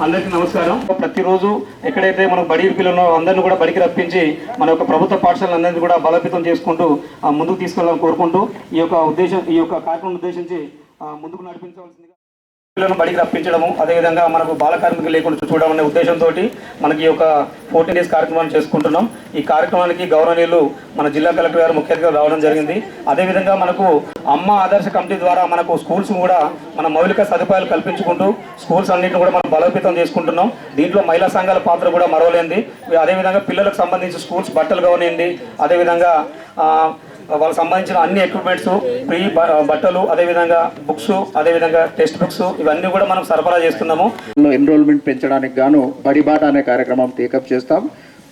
అందరికీ నమస్కారం. ప్రతిరోజు ఎక్కడైతే మనం బడి పిల్లలు అందరిని కూడా బడికి రప్పించి మన యొక్క ప్రభుత్వ పాఠశాలలందరినీ కూడా బలోపేతం చేసుకుంటూ ఆ, ముందుకు తీసుకెళ్ళాలని కోరుకుంటూ ఈ యొక్క ఉద్దేశం ఈ యొక్క కార్యక్రమం ఉద్దేశించి ముందుకు నడిపించవలసిందిగా పిల్లలను బడికి రప్పించడము అదేవిధంగా మనకు బాల కార్మికులు లేకుండా చూడడం అనే ఉద్దేశంతో మనకి ఈ యొక్క ఫోర్టీన్ డేస్ కార్యక్రమాన్ని చేసుకుంటున్నాం. ఈ కార్యక్రమానికి గౌరవనీయులు మన జిల్లా కలెక్టర్ గారు ముఖ్య అతిథిగా రావడం జరిగింది. అదేవిధంగా మనకు అమ్మ ఆదర్శ కమిటీ ద్వారా మనకు స్కూల్స్ కూడా మన మౌలిక సదుపాయాలు కల్పించుకుంటూ స్కూల్స్ అన్నింటిని కూడా మనం బలోపేతం చేసుకుంటున్నాం. దీంట్లో మహిళా సంఘాల పాత్ర కూడా మరవలేంది అదేవిధంగా పిల్లలకు సంబంధించి స్కూల్స్ బట్టలు కావనివ్వండి అదేవిధంగా వాళ్ళకి సంబంధించిన అన్ని ఎక్విప్మెంట్స్ ఫ్రీ బట్టలు అదేవిధంగా బుక్స్ అదేవిధంగా టెక్స్ట్ బుక్స్ ఇవన్నీ కూడా మనం సరఫరా చేస్తున్నాము. ఎన్రోల్మెంట్ పెంచడానికి గాను బడిబాట అనే కార్యక్రమం టేకప్ చేస్తాం.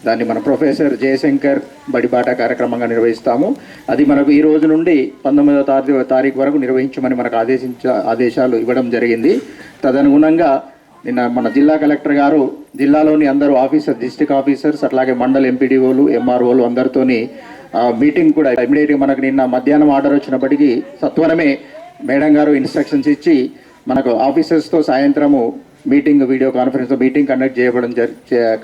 దాన్ని మన ప్రొఫెసర్ జయశంకర్ బడిబాట కార్యక్రమంగా నిర్వహిస్తాము. అది మనకు ఈ రోజు నుండి పంతొమ్మిదవ తారీఖు తారీఖు వరకు నిర్వహించమని మనకు ఆదేశించ ఆదేశాలు ఇవ్వడం జరిగింది. తదనుగుణంగా నిన్న మన జిల్లా కలెక్టర్ గారు జిల్లాలోని అందరూ ఆఫీసర్ డిస్టిక్ ఆఫీసర్స్ అట్లాగే మండల్ ఎంపీడీఓలు ఎంఆర్ఓలు అందరితోని మీటింగ్ కూడా ఇమీడియట్గా మనకు నిన్న మధ్యాహ్నం ఆర్డర్ వచ్చినప్పటికీ సత్వరమే మేడం గారు ఇన్స్ట్రక్షన్స్ ఇచ్చి మనకు ఆఫీసర్స్తో సాయంత్రము meeting video conference meeting conduct చేయబడం జరి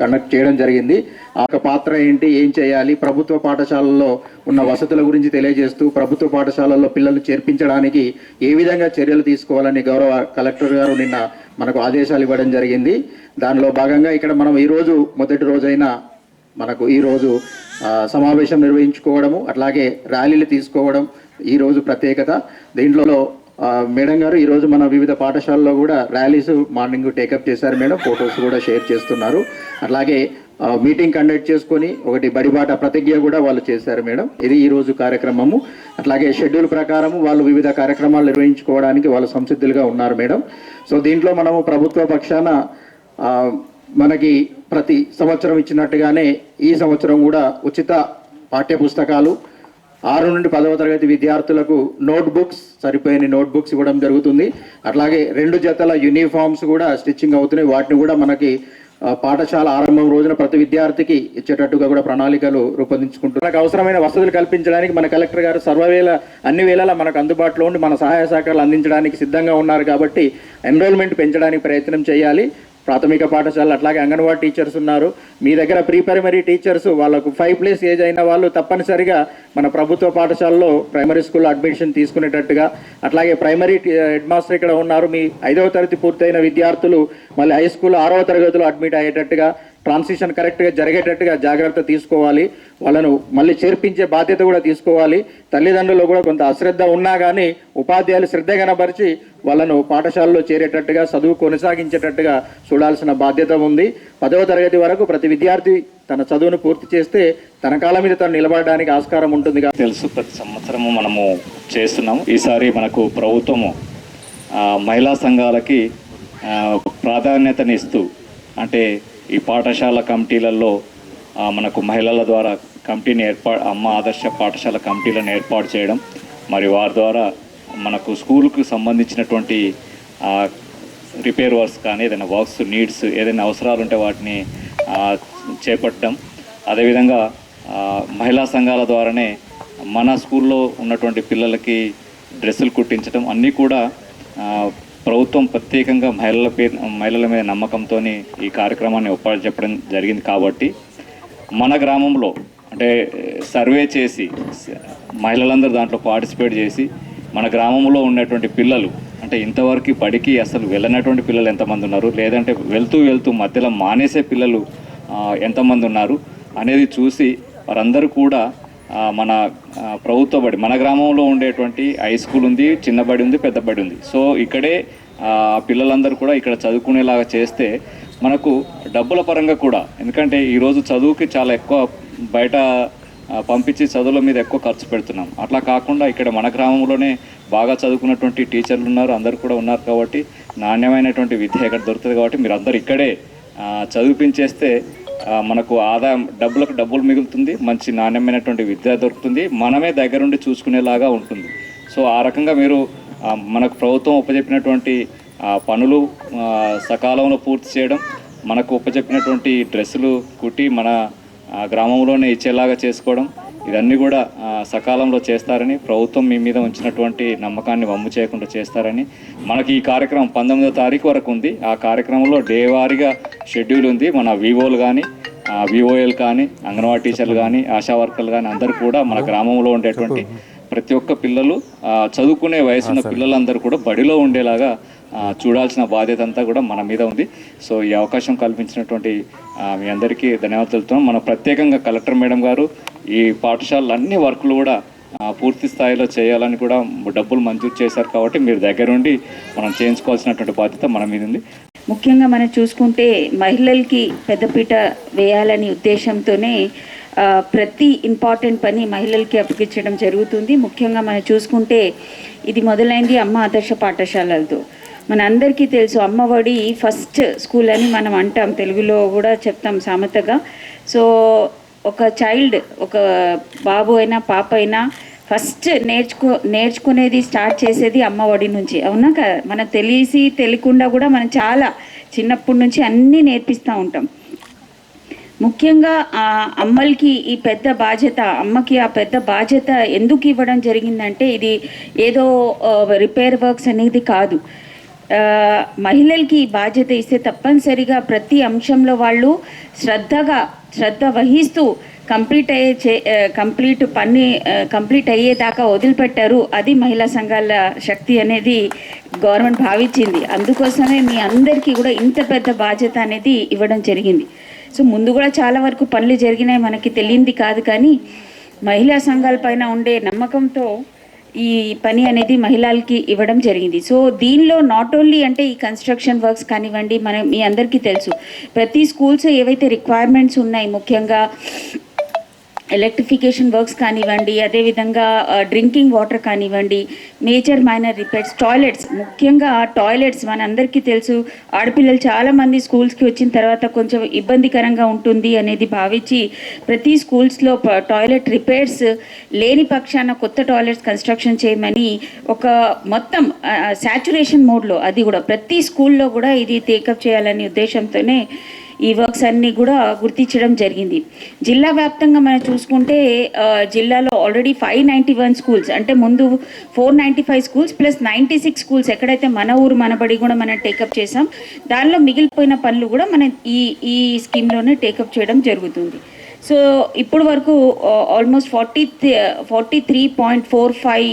కండక్ట్ చేయడం జరిగింది. ఆ యొక్క పాత్ర ఏంటి ఏం చేయాలి ప్రభుత్వ పాఠశాలల్లో ఉన్న వసతుల గురించి తెలియజేస్తూ ప్రభుత్వ పాఠశాలల్లో పిల్లలు చేర్పించడానికి ఏ విధంగా చర్యలు తీసుకోవాలని గౌరవ కలెక్టర్ గారు నిన్న మనకు ఆదేశాలు ఇవ్వడం జరిగింది. దానిలో భాగంగా ఇక్కడ మనం ఈరోజు మొదటి రోజైన మనకు ఈరోజు సమావేశం నిర్వహించుకోవడము అట్లాగే ర్యాలీలు తీసుకోవడం ఈరోజు ప్రత్యేకత. దీంట్లో మేడం గారు ఈరోజు మన వివిధ పాఠశాలలో కూడా ర్యాలీస్ మార్నింగ్ టేకప్ చేశారు మేడం ఫొటోస్ కూడా షేర్ చేస్తున్నారు. అట్లాగే మీటింగ్ కండక్ట్ చేసుకొని ఒకటి బడిబాట ప్రతిజ్ఞ కూడా వాళ్ళు చేశారు మేడం. ఇది ఈరోజు కార్యక్రమము. అట్లాగే షెడ్యూల్ ప్రకారం వాళ్ళు వివిధ కార్యక్రమాలు నిర్వహించుకోవడానికి వాళ్ళు సంసిద్ధులుగా ఉన్నారు మేడం. సో దీంట్లో మనము ప్రభుత్వ పక్షాన మనకి ప్రతి సంవత్సరం ఇచ్చినట్టుగానే ఈ సంవత్సరం కూడా ఉచిత పాఠ్య పుస్తకాలు ఆరు నుండి పదవ తరగతి విద్యార్థులకు నోట్ బుక్స్ సరిపోయిన నోట్ బుక్స్ ఇవ్వడం జరుగుతుంది. అట్లాగే రెండు జతల యూనిఫామ్స్ కూడా స్టిచ్చింగ్ అవుతున్నాయి. వాటిని కూడా మనకి పాఠశాల ఆరంభం రోజున ప్రతి విద్యార్థికి ఇచ్చేటట్టుగా కూడా ప్రణాళికలు రూపొందించుకుంటున్నారు. మనకు అవసరమైన వసతులు కల్పించడానికి మన కలెక్టర్ గారు సర్వవేళ అన్ని వేళలా మనకు అందుబాటులో ఉండి మన సహాయ సహకారాలు అందించడానికి సిద్ధంగా ఉన్నారు కాబట్టి ఎన్రోల్మెంట్ పెంచడానికి ప్రయత్నం చేయాలి. ప్రాథమిక పాఠశాల అట్లాగే అంగన్వాడీ టీచర్స్ ఉన్నారు. మీ దగ్గర ప్రీ ప్రైమరీ టీచర్స్ వాళ్ళకు ఫైవ్ ప్లేస్ ఏజ్ అయిన వాళ్ళు తప్పనిసరిగా మన ప్రభుత్వ పాఠశాలలో ప్రైమరీ స్కూల్లో అడ్మిషన్ తీసుకునేటట్టుగా అట్లాగే ప్రైమరీ హెడ్ మాస్టర్ ఇక్కడ ఉన్నారు. మీ ఐదవ తరగతి పూర్తయిన విద్యార్థులు మళ్ళీ హై స్కూల్ ఆరవ తరగతిలో అడ్మిట్ అయ్యేటట్టుగా ట్రాన్సిషన్ కరెక్ట్గా జరిగేటట్టుగా జాగ్రత్త తీసుకోవాలి. వాళ్ళను మళ్ళీ చేర్పించే బాధ్యత కూడా తీసుకోవాలి. తల్లిదండ్రులు కూడా కొంత అశ్రద్ధ ఉన్నా కానీ ఉపాధ్యాయులు శ్రద్ధ కనబరిచి వాళ్ళను పాఠశాలలో చేరేటట్టుగా చదువు కొనసాగించేటట్టుగా చూడాల్సిన బాధ్యత ఉంది. పదవ తరగతి వరకు ప్రతి విద్యార్థి తన చదువును పూర్తి చేస్తే తన కాలం మీద తను నిలబడడానికి ఆస్కారం ఉంటుంది తెలుసు ప్రతి సంవత్సరము మనము చేస్తున్నాము. ఈసారి మనకు ప్రభుత్వము మహిళా సంఘాలకి ప్రాధాన్యతనిస్తూ అంటే ఈ పాఠశాల కమిటీలలో మనకు మహిళల ద్వారా కమిటీని ఏర్పా అమ్మ ఆదర్శ పాఠశాల కమిటీలను ఏర్పాటు చేయడం మరి వారి ద్వారా మనకు స్కూల్కు సంబంధించినటువంటి రిపేర్ వర్క్స్ కానీ ఏదైనా వర్క్స్ నీడ్స్ ఏదైనా అవసరాలు ఉంటే వాటిని చేపట్టడం. అదేవిధంగా మహిళా సంఘాల ద్వారానే మన స్కూల్లో ఉన్నటువంటి పిల్లలకి డ్రెస్సులు కుట్టించడం అన్నీ కూడా ప్రభుత్వం ప్రత్యేకంగా మహిళల పేరు మహిళల మీద నమ్మకంతో ఈ కార్యక్రమాన్ని ఒప్పాడు చెప్పడం జరిగింది కాబట్టి మన గ్రామంలో అంటే సర్వే చేసి మహిళలందరూ దాంట్లో పార్టిసిపేట్ చేసి మన గ్రామంలో ఉన్నటువంటి పిల్లలు అంటే ఇంతవరకు బడికి అసలు వెళ్ళనటువంటి పిల్లలు ఎంతమంది ఉన్నారు? లేదంటే వెళ్తూ వెళ్తూ మధ్యలో మానేసే పిల్లలు ఎంతమంది ఉన్నారు? అనేది చూసి వారందరూ కూడా మన ప్రభుత్వ బడి మన గ్రామంలో ఉండేటువంటి హై స్కూల్ ఉంది చిన్న బడి ఉంది పెద్ద బడి ఉంది. సో ఇక్కడే పిల్లలందరూ కూడా ఇక్కడ చదువుకునేలాగా చేస్తే మనకు డబ్బుల పరంగా కూడా ఎందుకంటే ఈరోజు చదువుకి చాలా ఎక్కువ బయట పంపించి చదువుల మీద ఎక్కువ ఖర్చు పెడుతున్నాం. అట్లా కాకుండా ఇక్కడ మన గ్రామంలోనే బాగా చదువుకున్నటువంటి టీచర్లు ఉన్నారు అందరు కూడా ఉన్నారు కాబట్టి నాణ్యమైనటువంటి విద్య ఇక్కడ దొరుకుతుంది కాబట్టి మీరు అందరు ఇక్కడే చదివిపించేస్తే మనకు ఆదాయం డబ్బులకు డబ్బులు మిగులుతుంది మంచి నాణ్యమైనటువంటి విద్య దొరుకుతుంది మనమే దగ్గరుండి చూసుకునేలాగా ఉంటుంది. సో ఆ రకంగా మీరు మనకు ప్రభుత్వం ఉపజెప్పినటువంటి పనులు సకాలంలో పూర్తి చేయడం మనకు ఉపజెప్పినటువంటి డ్రెస్సులు కుట్టి మన గ్రామంలోనే ఇచ్చేలాగా చేసుకోవడం ఇదన్నీ కూడా సకాలంలో చేస్తారని ప్రభుత్వం మీ మీద ఉంచినటువంటి నమ్మకాన్ని వమ్ము చేయకుండా చేస్తారని మనకి ఈ కార్యక్రమం పంతొమ్మిదో తారీఖు వరకు ఉంది. ఆ కార్యక్రమంలో డేవారీగా షెడ్యూల్ ఉంది. మన వివోలు కానీ విఓఎల్ కానీ అంగన్వాడీ టీచర్లు కానీ ఆశా వర్కర్లు కానీ అందరూ కూడా మన గ్రామంలో ఉండేటువంటి ప్రతి ఒక్క పిల్లలు చదువుకునే వయసున్న పిల్లలందరూ కూడా బడిలో ఉండేలాగా చూడాల్సిన బాధ్యత అంతా కూడా మన మీద ఉంది. సో ఈ అవకాశం కల్పించినటువంటి మీ అందరికీ ధన్యవాదాలు తెలుపుతున్నాం. మన ప్రత్యేకంగా కలెక్టర్ మేడం గారు ఈ పాఠశాలలు అన్ని వర్కులు కూడా పూర్తి స్థాయిలో చేయాలని కూడా డబ్బులు మంజూరు చేశారు కాబట్టి మీరు దగ్గరుండి మనం చేయించుకోవాల్సినటువంటి బాధ్యత మన మీద ఉంది. ముఖ్యంగా మనం చూసుకుంటే మహిళలకి పెద్దపీట వేయాలని ఉద్దేశంతోనే ప్రతి ఇంపార్టెంట్ పని మహిళలకి అప్పగించడం జరుగుతుంది. ముఖ్యంగా మనం చూసుకుంటే ఇది మొదలైంది అమ్మ ఆదర్శ పాఠశాలలతో. మన అందరికీ తెలుసు అమ్మఒడి ఫస్ట్ స్కూల్ అని మనం అంటాం. తెలుగులో కూడా చెప్తాం సామెతగా. సో ఒక చైల్డ్ ఒక బాబు అయినా పాప అయినా ఫస్ట్ నేర్చుకో నేర్చుకునేది స్టార్ట్ చేసేది అమ్మ ఒడి నుంచి. అవునా కదా మనకు తెలిసి తెలియకుండా కూడా మనం చాలా చిన్నప్పటి నుంచి అన్నీ నేర్పిస్తూ ఉంటాం. ముఖ్యంగా ఆ అమ్మలకి ఈ పెద్ద బాధ్యత అమ్మకి ఆ పెద్ద బాధ్యత ఎందుకు ఇవ్వడం జరిగిందంటే ఇది ఏదో రిపేర్ వర్క్స్ అనేది కాదు. మహిళలకి బాధ్యత ఇస్తే తప్పనిసరిగా ప్రతి అంశంలో వాళ్ళు శ్రద్ధగా శ్రద్ధ వహిస్తూ కంప్లీట్ అయ్యే చే కంప్లీట్ పని కంప్లీట్ అయ్యేదాకా వదిలిపెట్టారు. అది మహిళా సంఘాల శక్తి అనేది గవర్నమెంట్ భావించింది. అందుకోసమే మీ అందరికీ కూడా ఇంత పెద్ద బాధ్యత అనేది ఇవ్వడం జరిగింది. సో ముందు కూడా చాలా వరకు పనులు జరిగినాయి మనకి తెలియంది కాదు కానీ మహిళా సంఘాల పైన ఉండే నమ్మకంతో ఈ పని అనేది మహిళలకి ఇవ్వడం జరిగింది. సో దీనిలో నాట్ ఓన్లీ అంటే ఈ కన్స్ట్రక్షన్ వర్క్స్ కానివ్వండి మనం మీ అందరికీ తెలుసు. ప్రతి స్కూల్స్ ఏవైతే రిక్వైర్మెంట్స్ ఉన్నాయి ముఖ్యంగా ఎలక్ట్రిఫికేషన్ వర్క్స్ కానివ్వండి అదేవిధంగా డ్రింకింగ్ వాటర్ కానివ్వండి మేజర్ మైనర్ రిపేర్స్ టాయిలెట్స్. ముఖ్యంగా టాయిలెట్స్ మనందరికీ తెలుసు ఆడపిల్లలు చాలామంది స్కూల్స్కి వచ్చిన తర్వాత కొంచెం ఇబ్బందికరంగా ఉంటుంది అనేది భావించి ప్రతి స్కూల్స్లో టాయిలెట్ రిపేర్స్ లేని పక్షాన కొత్త టాయిలెట్స్ కన్స్ట్రక్షన్ చేయమని ఒక మొత్తం శాచురేషన్ మోడ్లో అది కూడా ప్రతి స్కూల్లో కూడా ఇది టేకప్ చేయాలనే ఉద్దేశంతోనే ఈ వర్క్స్ అన్నీ కూడా గుర్తించడం జరిగింది. జిల్లా వ్యాప్తంగా మనం చూసుకుంటే జిల్లాలో already five ninety one schools అంటే ముందు four ninety five schools plus ninety six schools ఎక్కడైతే మన ఊరు మన బడి కూడా మనం టేకప్ చేసాం దానిలో మిగిలిపోయిన పనులు కూడా మనం ఈ ఈ స్కీమ్లోనే టేకప్ చేయడం జరుగుతుంది. సో ఇప్పుడు వరకు almost forty forty three point four five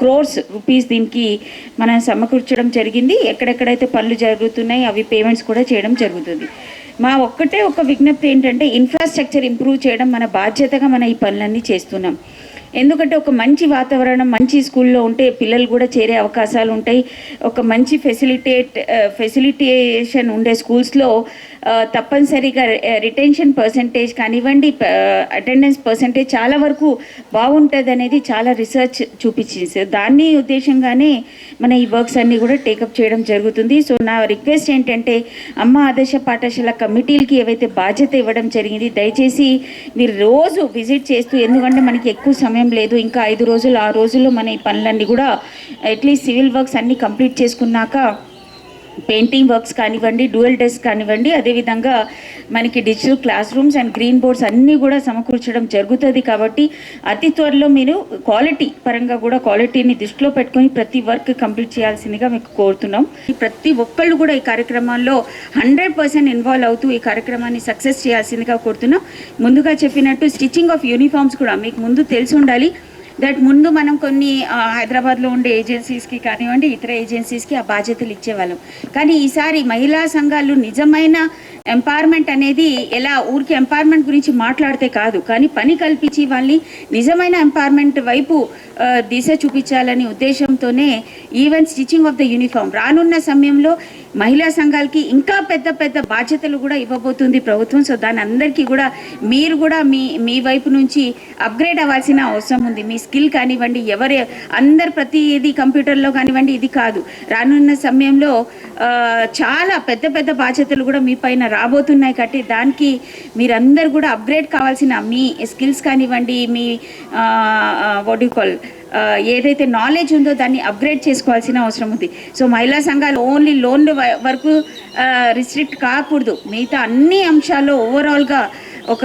crores rupees దీనికి మనం సమకూర్చడం జరిగింది. ఎక్కడెక్కడైతే పనులు జరుగుతున్నాయి అవి పేమెంట్స్ కూడా చేయడం జరుగుతుంది. మా ఒక్కటే ఒక విజ్ఞప్తి ఏంటంటే ఇన్ఫ్రాస్ట్రక్చర్ ఇంప్రూవ్ చేయడం మన బాధ్యతగా మన ఈ పనులన్నీ చేస్తున్నాం. ఎందుకంటే ఒక మంచి వాతావరణం మంచి స్కూల్లో ఉంటే పిల్లలు కూడా చేరే అవకాశాలు ఉంటాయి. ఒక మంచి ఫెసిలిటేట్ ఫెసిలిటేషన్ eh, ఉండే స్కూల్స్లో తప్పనిసరిగా రిటెన్షన్ పర్సంటేజ్ కానివ్వండి అటెండెన్స్ పర్సంటేజ్ చాలా వరకు బాగుంటుంది అనేది చాలా రీసెర్చ్ చూపించింది. దాన్ని ఉద్దేశంగానే మన ఈ వర్క్స్ అన్నీ కూడా టేకప్ చేయడం జరుగుతుంది. సో నా రిక్వెస్ట్ ఏంటంటే అమ్మ ఆదర్శ పాఠశాల కమిటీలకి ఏవైతే బాధ్యత ఇవ్వడం జరిగింది దయచేసి మీరు రోజు విజిట్ చేస్తూ ఎందుకంటే మనకి ఎక్కువ సమయం లేదు ఇంకా ఐదు రోజులు ఆ రోజుల్లో మన ఈ పనులన్నీ కూడా అట్లీస్ట్ సివిల్ వర్క్స్ అన్నీ కంప్లీట్ చేసుకున్నాక పెయింటింగ్ వర్క్స్ కానివ్వండి డ్యూయల్ డెస్క్ కానివ్వండి అదేవిధంగా మనకి digital classrooms and green boards అన్నీ కూడా సమకూర్చడం జరుగుతుంది కాబట్టి అతి త్వరలో మీరు క్వాలిటీ పరంగా కూడా క్వాలిటీని దృష్టిలో పెట్టుకొని ప్రతి వర్క్ కంప్లీట్ చేయాల్సిందిగా మీకు కోరుతున్నాం. ప్రతి ఒక్కళ్ళు కూడా ఈ కార్యక్రమాల్లో హండ్రెడ్ పర్సెంట్ ఇన్వాల్వ్ అవుతూ ఈ కార్యక్రమాన్ని సక్సెస్ చేయాల్సిందిగా కోరుతున్నాం. ముందుగా చెప్పినట్టు స్టిచ్చింగ్ ఆఫ్ యూనిఫామ్స్ కూడా మీకు ముందు తెలిసి ఉండాలి. దట్ ముందు మనం కొన్ని హైదరాబాద్లో ఉండే ఏజెన్సీస్కి కానివ్వండి ఇతర ఏజెన్సీస్కి ఆ బాధ్యతలు ఇచ్చేవాళ్ళం. కానీ ఈసారి మహిళా సంఘాలు నిజమైన ఎంపవర్మెంట్ అనేది ఎలా ఊరికి ఎంపవర్మెంట్ గురించి మాట్లాడితే కాదు కానీ పని కల్పించి వాళ్ళని నిజమైన ఎంపవర్మెంట్ వైపు దిశ చూపించాలనే ఉద్దేశంతోనే even stitching of the uniform రానున్న సమయంలో మహిళా సంఘాలకి ఇంకా పెద్ద పెద్ద బాధ్యతలు కూడా ఇవ్వబోతుంది ప్రభుత్వం. సో దాని అందరికీ కూడా మీరు కూడా మీ మీ వైపు నుంచి అప్గ్రేడ్ అవ్వాల్సిన అవసరం ఉంది. మీ స్కిల్ కానివ్వండి ఎవరు అందరు ప్రతి ఇది కంప్యూటర్లో కానివ్వండి ఇది కాదు. రానున్న సమయంలో చాలా పెద్ద పెద్ద బాధ్యతలు కూడా మీ పైన రాబోతున్నాయి. కాబట్టి దానికి మీరందరూ కూడా అప్గ్రేడ్ కావాల్సిన మీ స్కిల్స్ కానివ్వండి మీ వాట్ ఏదైతే నాలెడ్జ్ ఉందో దాన్ని అప్గ్రేడ్ చేసుకోవాల్సిన అవసరం ఉంది. సో మహిళా సంఘాలు ఓన్లీ లోన్లు వరకు రిస్ట్రిక్ట్ కాకూడదు. మిగతా అన్ని అంశాల్లో ఓవరాల్గా ఒక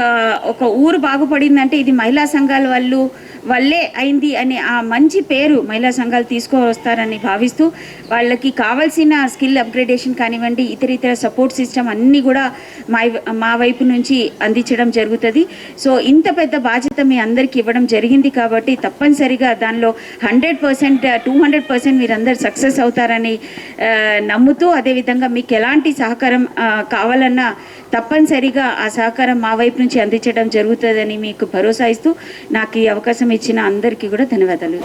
ఒక ఊరు బాగుపడిందంటే ఇది మహిళా సంఘాల వాళ్ళు వల్లే అయింది అనే ఆ మంచి పేరు మహిళా సంఘాలు తీసుకువస్తారని భావిస్తూ వాళ్ళకి కావాల్సిన స్కిల్ అప్గ్రేడేషన్ కానివ్వండి ఇతర ఇతర సపోర్ట్ సిస్టమ్ అన్నీ కూడా మా మా వైపు నుంచి అందించడం జరుగుతుంది. సో ఇంత పెద్ద బాధ్యత మీ అందరికీ ఇవ్వడం జరిగింది కాబట్టి తప్పనిసరిగా దానిలో hundred percent two hundred percent మీరందరు సక్సెస్ అవుతారని నమ్ముతూ అదేవిధంగా మీకు ఎలాంటి సహకారం కావాలన్నా తప్పనిసరిగా ఆ సహకారం మా వైపు నుంచి అందించడం జరుగుతుందని మీకు భరోసా ఇస్తూ నాకు ఈ అవకాశం ఇచ్చిన అందరికీ కూడా ధన్యవాదాలు.